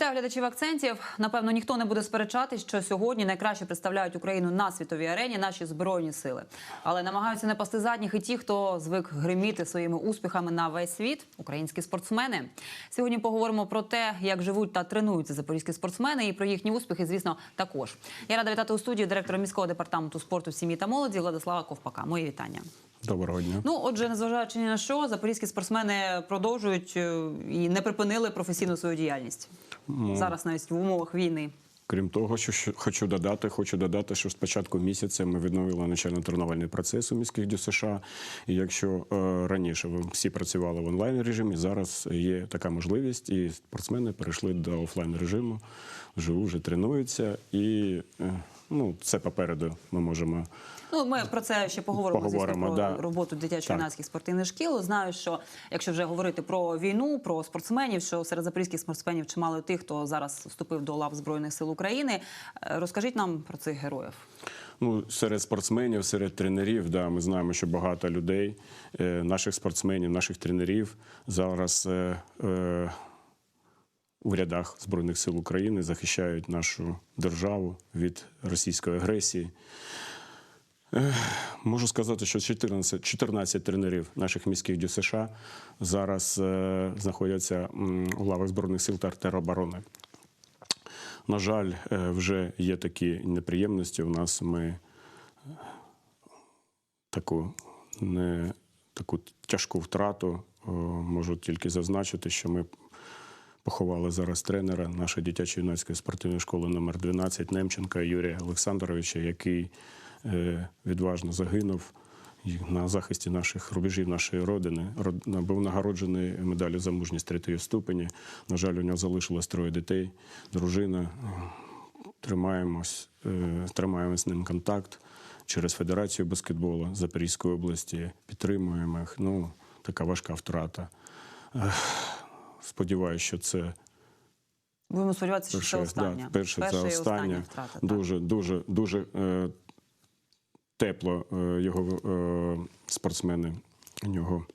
Вітаю глядачів акцентів. Напевно, ніхто не буде сперечатись, що сьогодні найкраще представляють Україну на світовій арені наші збройні сили. Але намагаються не пасти задніх і ті, хто звик гриміти своїми успіхами на весь світ українські спортсмени. Сьогодні поговоримо про те, як живуть та тренуються запорізькі спортсмени, і про їхні успіхи, звісно, також. Я рада вітати у студії директора міського департаменту спорту, сім'ї та молоді Владислава Ковпака. Мої вітання. Доброго дня. Ну, отже, незважаючи ні на що, запорізькі спортсмени продовжують е, і не припинили професійну свою діяльність зараз, навіть в умовах війни. Крім того, що хочу додати, хочу додати, що з початку місяця ми відновили навчально-тренувальний процес у міських ДЮСШ. І якщо е, раніше ви всі працювали в онлайн режимі, зараз є така можливість, і спортсмени перейшли до офлайн режиму, вживу вже тренуються, і е, ну це попереду ми можемо. Ну, ми про це ще поговоримо, Поговоримо, звісно, про да. роботу дитячо-юнацьких спортивних шкіл. Знаю, що якщо вже говорити про війну, про спортсменів, що серед запорізьких спортсменів чимало тих, хто зараз вступив до лав Збройних сил України. Е, Розкажіть нам про цих героїв. Ну, серед спортсменів, серед тренерів, да, ми знаємо, що багато людей, е, наших спортсменів, наших тренерів зараз е, е, у рядах Збройних сил України захищають нашу державу від російської агресії. Можу сказати, що 14, 14 тренерів наших міських ДЮСШ зараз е, знаходяться у лавах Збройних сил та тероборони. На жаль, е, вже є такі неприємності. У нас ми е, таку, не, таку тяжку втрату можу тільки зазначити, що ми поховали зараз тренера нашої дитячо-юнацької спортивної школи номер 12 Немченка Юрія Олександровича, який е, відважно загинув на захисті наших рубежів нашої родини. Род- Був нагороджений медаллю за мужність третьої ступені. На жаль, у нього залишилось троє дітей, дружина. Тримаємось, е, тримаємо з ним контакт через Федерацію баскетболу Запорізької області. Підтримуємо їх. Ну, така важка втрата. Сподіваюся, що це Будемо сподіватися, що це перше, остання. да, перше Перша це остання останнє. втрата. так. Дуже, дуже, дуже е, тепло е, його е, спортсмени у нього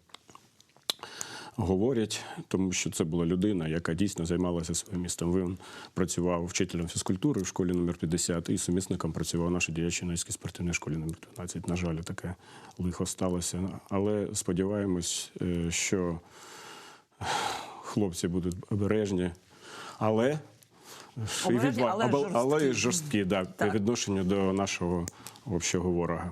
говорять, тому що це була людина, яка дійсно займалася своїм містом. Він працював вчителем фізкультури в школі номер 50 і сумісником працював нашій діячо-юнацькій спортивній школі номер 12. На жаль, таке лихо сталося. Але сподіваємось, е, що хлопці будуть обережні, але. і Обережні, відва- але жорсткі. але й жорсткі, да, по відношенню до нашого общого ворога.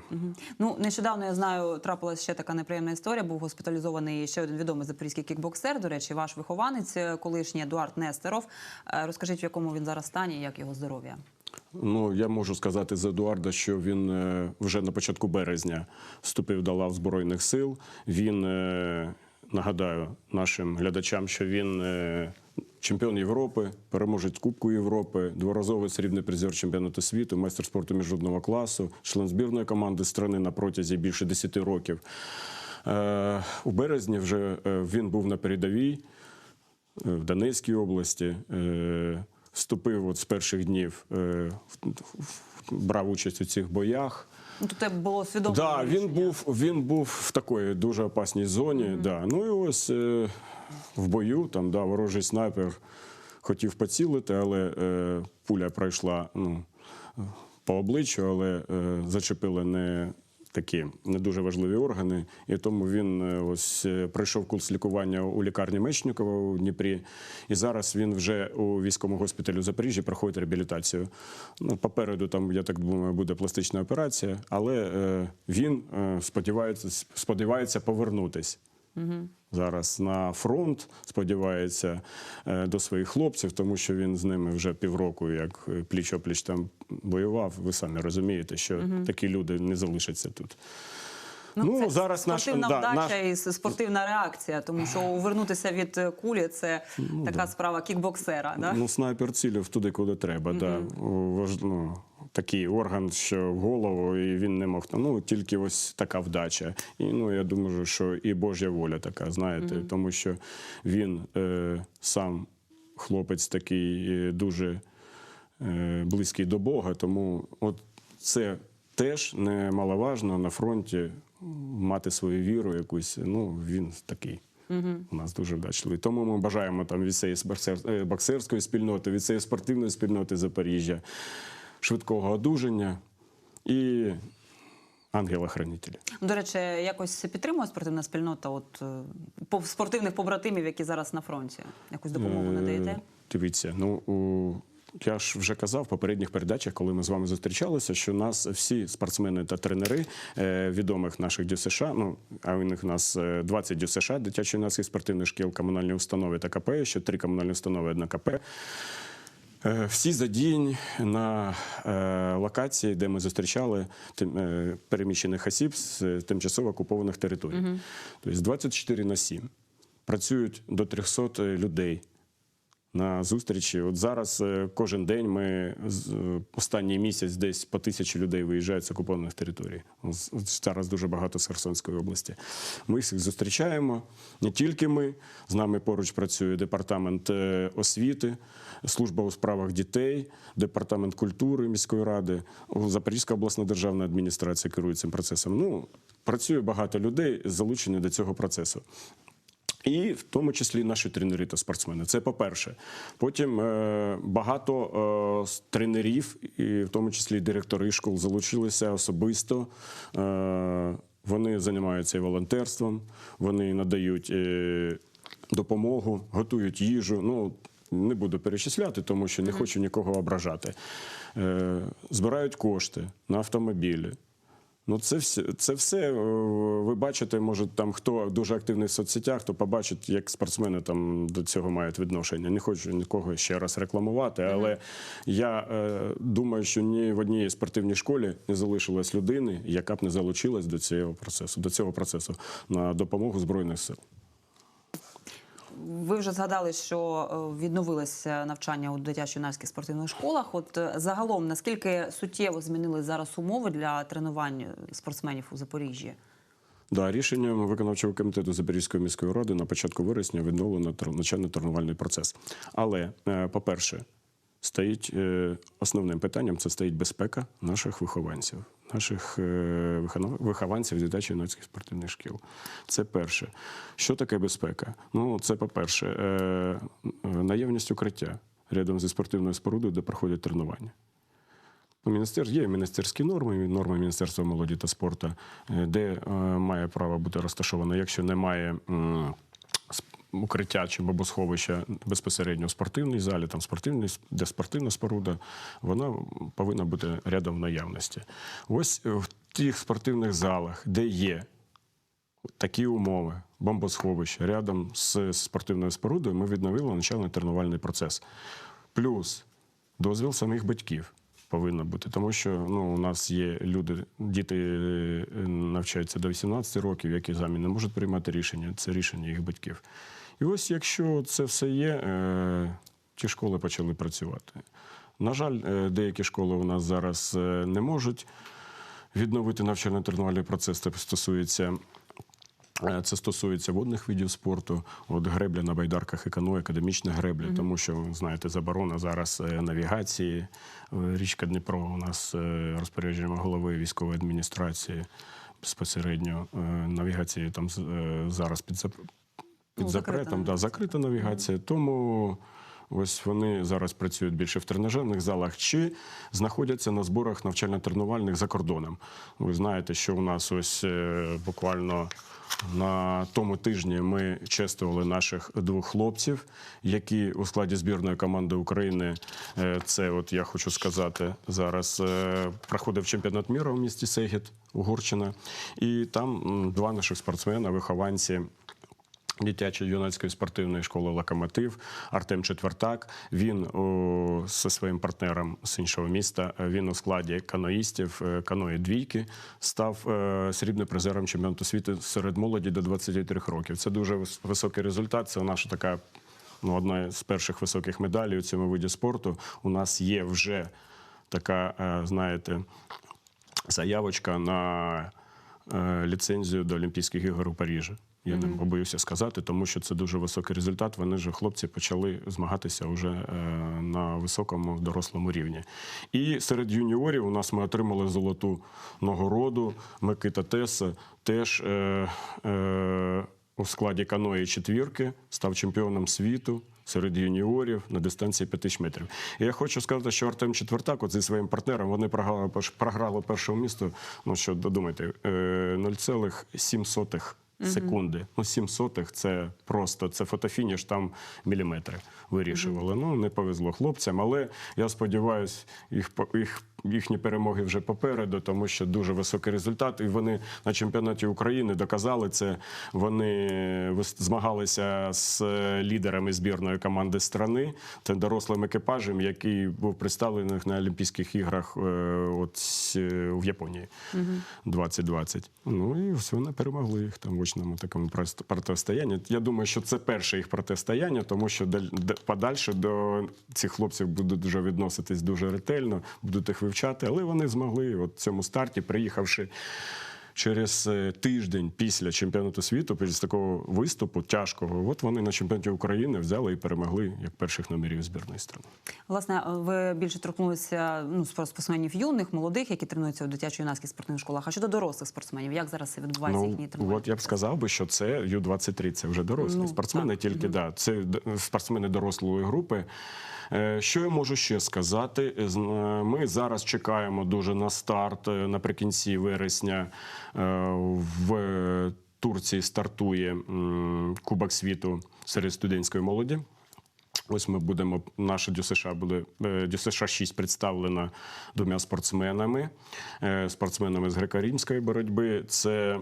Ну, нещодавно я знаю, трапилася ще така неприємна історія. Був госпіталізований ще один відомий запорізький кікбоксер. До речі, ваш вихованець, е, колишній Едуард Нестеров. Е, Розкажіть, в якому він зараз стані, і як його здоров'я? Ну, я можу сказати за Едуарда, що він е, вже на початку березня вступив до лав Збройних сил. Він, нагадаю нашим глядачам, що він е, чемпіон Європи, переможець Кубку Європи, дворазовий срібний призер чемпіонату світу, майстер спорту міжнародного класу, член збірної команди страни на протязі більше 10 років. Е, У березні вже е, він був на передовій в Донецькій області. Вступив от з перших днів, брав участь у цих боях. Ну, тебе було свідомо. Да, він рішення. був, він був в такої дуже опасній зоні. Да. Ну і ось е, в бою там да, ворожий снайпер хотів поцілити, але е, пуля пройшла ну, по обличчю, але е, зачепила не такі не дуже важливі органи. І тому він е, ось е, пройшов курс лікування у лікарні Мечникова у Дніпрі. І зараз він вже у військовому госпіталі у Запоріжжі проходить реабілітацію. Ну, попереду там, я так думаю, буде пластична операція, але е, він сподівається, сподівається повернутись. Зараз на фронт сподівається е, до своїх хлопців, тому що він з ними вже півроку, як е, пліч опліч там воював. Ви самі розумієте, що такі люди не залишаться тут. Ну, це зараз наш- спортивна да, вдача наш- і спортивна реакція, тому що увернутися від кулі це така справа кікбоксера. Да? Ну, снайпер цілив туди, куди треба. Да. Важ- ну, такий орган, що в голову, і він не мог. Ну, тільки ось така вдача. І ну, я думаю, що і Божя воля така, знаєте, тому що він е, сам хлопець такий дуже е, близький до Бога. Тому от це теж немаловажно на фронті мати свою віру якусь. Ну, він такий. У нас дуже вдачливий. Тому ми бажаємо там від цієї е, боксерської спільноти, від цієї спортивної спільноти Запоріжжя, швидкого одужання і ангела-хранителя. До речі, якось підтримує спортивна спільнота от е, спортивних побратимів, які зараз на фронті. Якусь допомогу Е, надаєте? Дивіться, ну у. Я ж вже казав в попередніх передачах, коли ми з вами зустрічалися, що нас всі спортсмени та тренери е, відомих наших ДЮСШ, ну а у них у нас е, 20 ДЮСШ, дитячо юнацьких спортивних шкіл, комунальні установи та КП, ще три комунальні установи, одна КП. Е, Всі задіяні на е, локації, де ми зустрічали е, переміщених осіб з тимчасово окупованих територій. Тобто 24 на 7. Працюють до 300 людей на зустрічі. От зараз е, кожен день ми е, останній місяць десь по тисячі людей виїжджають з окупованих територій. Зараз дуже багато з Херсонської області. Ми всіх зустрічаємо. Не тільки ми, з нами поруч працює департамент е, освіти, служба у справах дітей, департамент культури міської ради, Запорізька обласна державна адміністрація керує цим процесом. Ну, працює багато людей, залучені до цього процесу. І в тому числі наші тренери та спортсмени. Це по-перше. Потім е, багато е, тренерів, і в тому числі директори школ, залучилися особисто. Е, вони займаються і волонтерством, вони надають допомогу, готують їжу. Ну, не буду перечисляти, тому що не хочу нікого ображати. Збирають кошти на автомобілі. Ну, це все, це все е, ви бачите, може там хто дуже активний в соцсетях, то побачить, як спортсмени там до цього мають відношення. Не хочу нікого ще раз рекламувати, але я е, думаю, що ні в одній спортивній школі не залишилось людини, яка б не залучилась до цього процесу, до цього процесу на допомогу збройних сил. Ви вже згадали, що відновилися відновилося навчання у дитячо-юнацьких спортивних школах. От е, загалом, наскільки суттєво змінили зараз умови для тренувань спортсменів у Запоріжжі? Да, рішенням виконавчого комітету Запорізької міської ради на початку вересня відновлено тр- навчально-тренувальний процес. Але, е, по-перше, стоїть е, основним питанням це стоїть безпека наших вихованців, наших е, вихованців дитячо юнацьких спортивних шкіл. Це перше. Що таке безпека? Ну, це по-перше, е, наявність укриття рядом зі спортивною спорудою, де проходять тренування. У міністер є міністерські норми, норми Міністерства молоді та спорту, де має право бути розташовано, якщо немає укриття чи бомбосховища безпосередньо в спортивній залі, там спортивний, де спортивна споруда, вона повинна бути рядом в наявності. Ось е, в тих спортивних залах, де є такі умови, бомбосховище рядом з спортивною спорудою, ми відновили навчальний тренувальний процес. Плюс дозвіл самих батьків повинен бути, тому що ну, у нас є люди, діти е, навчаються до 18 років, які самі не можуть приймати рішення. Це рішення їх батьків. І ось якщо це все є, е, ті школи почали працювати. На жаль, е, деякі школи у нас зараз е, не можуть відновити навчально-тренувальний процес. Це стосується. Це стосується водних видів спорту, от гребля на байдарках і каное, академічна гребля, тому що знаєте, заборона зараз навігації. Річка Дніпро у нас розпорядженням голови військової адміністрації безпосередньо навігації там зараз під під Ну, запретом, да, закрита навігація. Тому ось вони зараз працюють більше в тренажерних залах чи знаходяться на зборах навчально-тренувальних за кордоном. Ви знаєте, що у нас ось е, буквально. На тому тижні ми чествували наших двох хлопців, які у складі збірної команди України. е, Це, от я хочу сказати, зараз е, проходив чемпіонат міра у місті Сегіт, Угорщина. І там два наших спортсмена, вихованці Дитячої юнацької спортивної школи Локомотив Артем Четвертак. Він о, зі своїм партнером з іншого міста. е, Він у складі каноїстів е, каної двійки став е, срібним призером чемпіонату світу серед молоді до 23 років. Це дуже високий результат. Це наша така ну, одна з перших високих медалей у цьому виді спорту. У нас є вже така, е, знаєте, заявочка на е, ліцензію до Олімпійських ігор у Парижі. Я не побоюся сказати, тому що це дуже високий результат. Вони ж хлопці почали змагатися вже е, на високому дорослому рівні. І серед юніорів у нас ми отримали золоту нагороду. Микита Теса теж е, е, у складі каної четвірки, став чемпіоном світу серед юніорів на дистанції 5 тисяч метрів. І я хочу сказати, що Артем Четвертак, от зі своїм партнером, вони програли, програли першому місту. Ну що додумайте, е, 0,7 секунди. Ну, сім сотих це просто це фотофініш, там міліметри вирішували. Ну не повезло хлопцям, але я сподіваюся, їх їх. Їхні перемоги вже попереду, тому що дуже високий результат. І вони на чемпіонаті України доказали це. Вони змагалися з е, лідерами збірної команди страни, це дорослим екіпажем, який був представлений на Олімпійських іграх е, от е, в Японії 2020. Ну і ось вони перемогли їх там в очному такому протистоянні. Я думаю, що це перше їх протистояння, тому що даль- подальше до цих хлопців будуть вже відноситись дуже ретельно, будуть їх вивчати, але вони змогли от в цьому старті, приїхавши. Через е, тиждень після чемпіонату світу, після такого виступу тяжкого, от вони на чемпіонаті України взяли і перемогли як перших номерів збірної страни. Власне, ви більше торкнулися ну, спор- спортсменів юних, молодих, які тренуються у дитячо-юнацьких спортивних школах. А щодо дорослих спортсменів, як зараз це відбувається Ну, тренування? от я б сказав би, що це Ю-23, це вже дорослі Ну, спортсмени, так. тільки да, це спортсмени дорослої групи. Е, Що я можу ще сказати? З- е, Ми зараз чекаємо дуже на старт е, наприкінці вересня е, в Турції стартує Кубок світу серед студентської молоді. Ось ми будемо, наша ДЮСШ буде ДЮСШ 6 представлена двома спортсменами, е, спортсменами з греко-римської боротьби. Це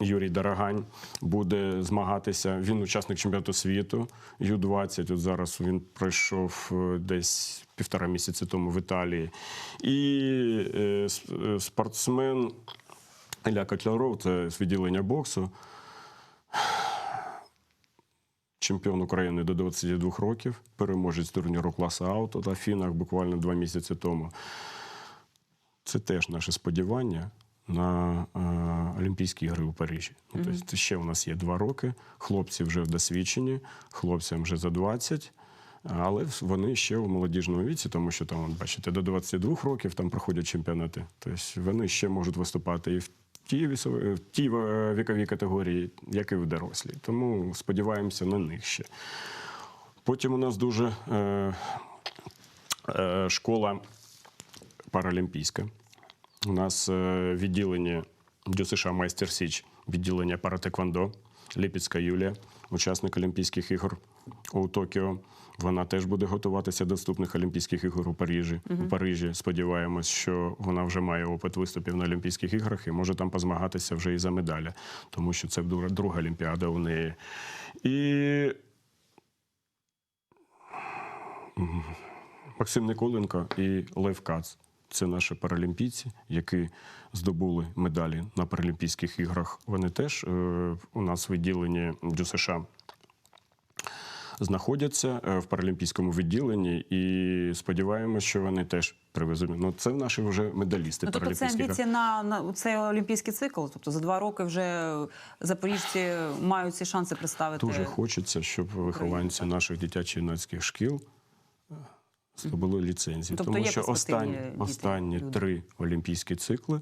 Юрій Дорогань буде змагатися. Він учасник чемпіонату світу Ю-20. От зараз він пройшов е, десь півтора місяці тому в Італії. І е, спортсмен Ілля Котляров, це з відділення боксу. Чемпіон України до 22 років, переможець турніру класу ауто в Афінах буквально два місяці тому. Це теж наше сподівання на е, Олімпійські ігри у Парижі. Ну, тобто ще у нас є два роки. Хлопці вже досвідчені, хлопцям вже за 20. Але вони ще у молодіжному віці, тому що там, бачите, до 22 років там проходять чемпіонати. Тобто вони ще можуть виступати і в тій, в тій е, віковій категорії, як і в дорослі. Тому сподіваємося на них ще. Потім у нас дуже е, е, школа паралімпійська. У нас е, відділення ДЮСШ Майстер Січ, відділення паратеквондо, Ліпіцька Юлія, учасник Олімпійських ігор у Токіо. Вона теж буде готуватися до наступних Олімпійських ігор у Парижі. У Парижі сподіваємось, що вона вже має опит виступів на Олімпійських іграх і може там позмагатися вже і за медалі, тому що це друга, друга Олімпіада у неї. І Максим Николенко і Лев Кац. Це наші паралімпійці, які здобули медалі на Паралімпійських іграх. Вони теж е, у нас в відділенні ДЮСШ знаходяться е, в паралімпійському відділенні, і сподіваємося, що вони теж привезуть. Ну це наші вже медалісти Ну, тобто це амбіції на, на цей олімпійський цикл. Тобто за два роки вже запоріжці мають ці шанси представити. Дуже хочеться, щоб вихованці наших дитячо-юнацьких шкіл здобули ліцензії. Тобто Тому що останні, діти, останні люди. три олімпійські цикли.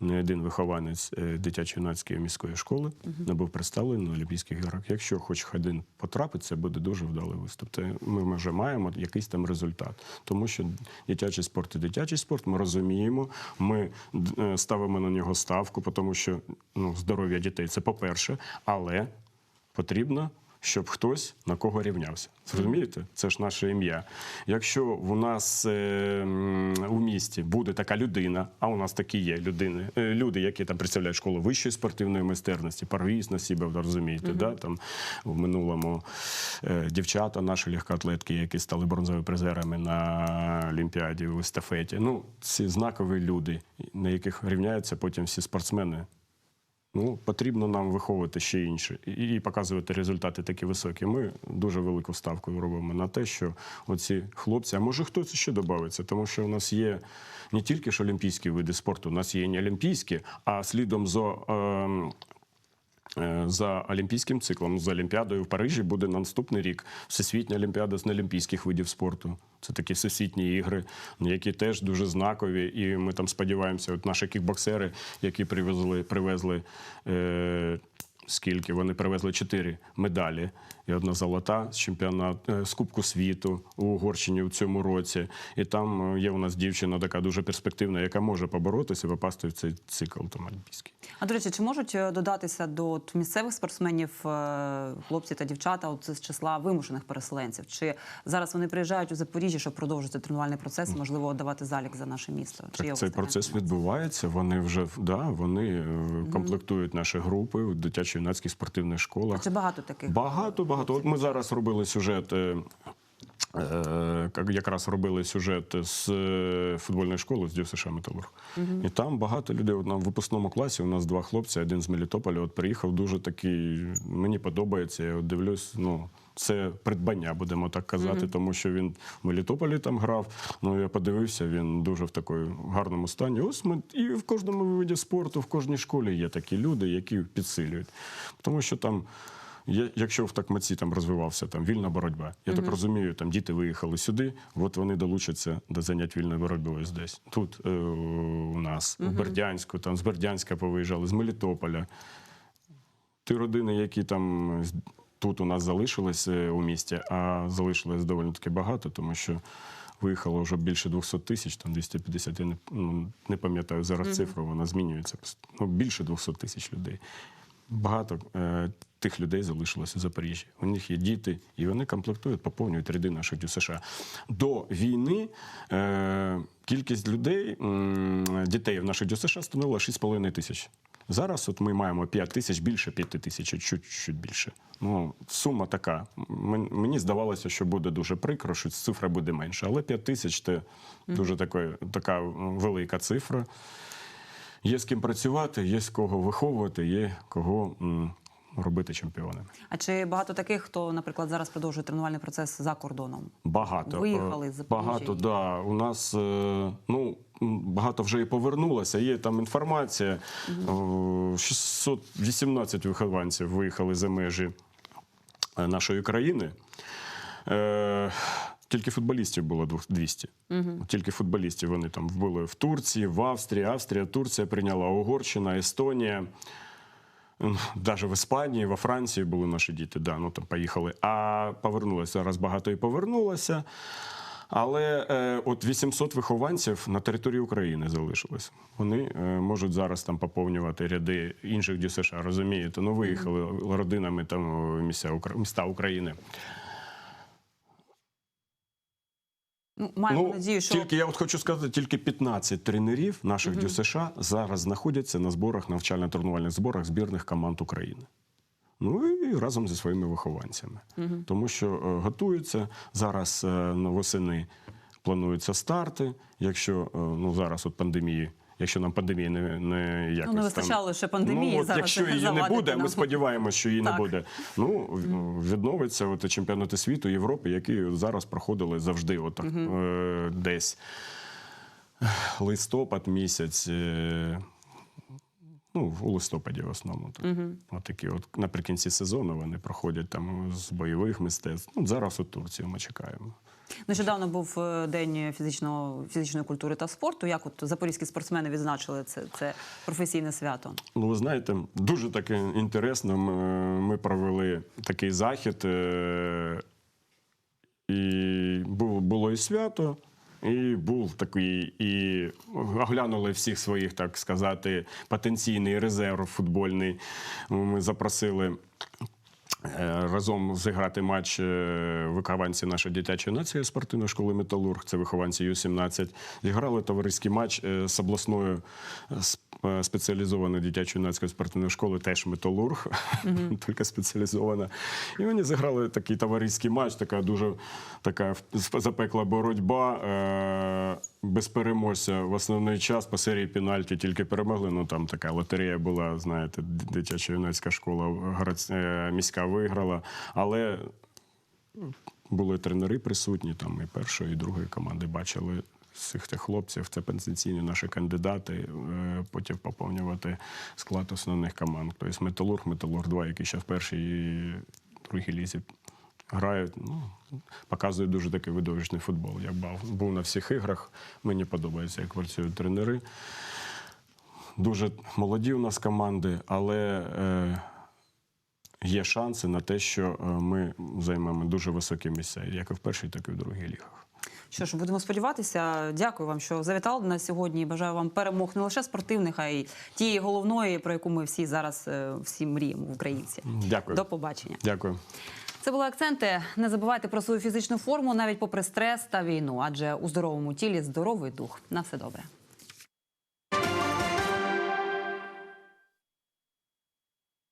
Не один вихованець е, дитячо-юнацької міської школи не був представлений на Олімпійських іграх. Якщо хоч один потрапить, це буде дуже вдалий виступ. Це ми вже маємо якийсь там результат. Тому що дитячий спорт і дитячий спорт ми розуміємо. Ми е, ставимо на нього ставку, тому що ну, здоров'я дітей це по-перше, але потрібно, щоб хтось на кого рівнявся. Зрозумієте? Це ж наше ім'я. Якщо у нас е, у місті буде така людина, а у нас такі є людини, е, люди, які там представляють школу вищої спортивної майстерності, парвіз на себе, розумієте, да? там в минулому е, дівчата, наші легкоатлетки, які стали бронзовими призерами на Олімпіаді в естафеті. Ну, ці знакові люди, на яких рівняються потім всі спортсмени. Ну, потрібно нам виховувати ще інше і показувати результати такі високі. Ми дуже велику ставку робимо на те, що оці хлопці, а може хтось ще додається, тому що у нас є не тільки ж олімпійські види спорту, у нас є не олімпійські, а слідом за. За олімпійським циклом, за Олімпіадою в Парижі буде на наступний рік Всесвітня Олімпіада з неолімпійських видів спорту. Це такі всесвітні ігри, які теж дуже знакові. І ми там сподіваємося, от наші кікбоксери, які привезли, привезли е, скільки вони привезли чотири медалі. І одна золота з чемпіонату е, з Кубку світу у Угорщині в цьому році. І там е, є у нас дівчина така дуже перспективна, яка може поборотися і попасти в цей цикл там олімпійський. А до речі, чи можуть е, додатися до от місцевих спортсменів хлопці та дівчата от з числа вимушених переселенців? Чи зараз вони приїжджають у Запоріжжя, щоб продовжити тренувальний процес, можливо, давати залік за наше місто? Чи Так, цей процес відбувається. Вони вже да, вони комплектують наші групи в дитячо-юнацьких спортивних школах. Це багато таких? Багато, багато. От ми зараз робили сюжет. е, е, як- Якраз робили сюжет з е, футбольної школи з ДЮСШ Металург. І там багато людей. От на випускному класі у нас два хлопці, один з Мелітополя. От приїхав дуже такий. Мені подобається. Я от дивлюсь, ну. Це придбання, будемо так казати, тому що він в Мелітополі там грав. Ну я подивився, він дуже в такому гарному стані. Ось ми і в кожному виді спорту, в кожній школі є такі люди, які підсилюють. Тому що там Якщо в такмаці там розвивався там вільна боротьба, я так розумію, там діти виїхали сюди, от вони долучаться до занять вільною боротьбою здесь. Тут е, у нас, у Бердянську, там з Бердянська повиїжджали, з Мелітополя. Ті родини, які там тут у нас залишились е, у місті, а залишилось доволі таки багато, тому що виїхало вже більше 200 тисяч, там 250, я не, ну, не пам'ятаю зараз цифру, вона змінюється. Ну, більше 200 тисяч людей. Багато е, тих людей залишилося в Запоріжжі. У них є діти, і вони комплектують, поповнюють ряди наших ДЮСШ. До війни е, кількість людей, дітей в наших ДЮСШ становила 6,5 тисяч. Зараз от ми маємо 5 тисяч, більше 5 тисяч, чуть-чуть більше. Ну, сума така. Мені здавалося, що буде дуже прикро, що цифра буде менша. Але 5 тисяч це дуже такої- така велика цифра. Є з ким працювати, є з кого виховувати, є кого робити чемпіонами. А чи багато таких, хто, наприклад, зараз продовжує тренувальний процес за кордоном? Багато Виїхали е, з Багато, да. У нас е, ну багато вже і повернулося. Є там інформація. О, 618 вихованців виїхали за межі е, нашої країни. Е, Тільки футболістів було двох- 200. Тільки футболістів вони там були в Турції, в Австрії, Австрія, Турція прийняла Угорщина, Естонія. Навіть в Іспанії, во Франції були наші діти, да, ну там поїхали. А повернулося зараз багато і повернулося. Але е, от 800 вихованців на території України залишилось. Вони е, можуть зараз там поповнювати ряди інших ДЮСШ, розумієте? Ну, виїхали родинами там місця, Укра- міста України. Ну, маємо Ну, надію, що тільки я от хочу сказати, тільки 15 тренерів наших ДЮСШ зараз знаходяться на зборах, навчально-тренувальних зборах збірних команд України. Ну і разом зі своїми вихованцями. Тому що е, готуються зараз е, на восени плануються старти. Якщо е, ну зараз от пандемії, якщо нам пандемія не, не якось Ну, не вистачало там, ще пандемії, Ну, от, зараз якщо її не буде, нам. ми сподіваємося, що її Так. не буде. Ну відновиться от чемпіонати світу Європи, які зараз проходили завжди, отак угу. десь листопад місяць. Ну, у листопаді в основному. Так. От такі от наприкінці сезону вони проходять там з бойових мистецтв. Ну, зараз у Турцію ми чекаємо. нещодавно був е, день фізичного фізичної культури та спорту. Як от запорізькі спортсмени відзначили це, це професійне свято? Ну, ви знаєте, дуже таке інтересно. Ми, ми провели такий захід, е, і було і свято, і був такий, і оглянули всіх своїх, так сказати, потенційний резерв футбольний. Ми запросили. Е, Разом зіграти матч е, вихованці нашої дитячої нації спортивної школи Металург, це вихованці Ю-17. Зіграли товариський матч е, з обласною спеціалізованою дитячою юнацькою спортивною школи, теж Металург, тільки спеціалізована. І вони зіграли такий товариський матч, така дуже така запекла боротьба. Без переможця в основний час по серії пенальті тільки перемогли. Ну там така лотерея була, знаєте, дитяча юнацька школа е, міська виграла. Але були тренери присутні, там і першої, і другої команди бачили цих тих хлопців. Це потенційні наші кандидати, е, потім поповнювати склад основних команд. Тобто Металург, Металург 2, який ще в першій і другій лізі грають. Ну, показують дуже такий видовищний футбол. Я був на всіх іграх. Мені подобається, як працюють тренери. Дуже молоді у нас команди, але е, є шанси на те, що е, ми займемо дуже високі місця, як і в першій, так і в другій лігах. Що ж, будемо сподіватися. Дякую вам, що завітали до нас сьогодні. Бажаю вам перемог не лише спортивних, а й тієї головної, про яку ми всі зараз е, всі мріємо, українці. Дякую. До побачення. Дякую. Це були акценти. Не забувайте про свою фізичну форму навіть попри стрес та війну, адже у здоровому тілі здоровий дух. На все добре.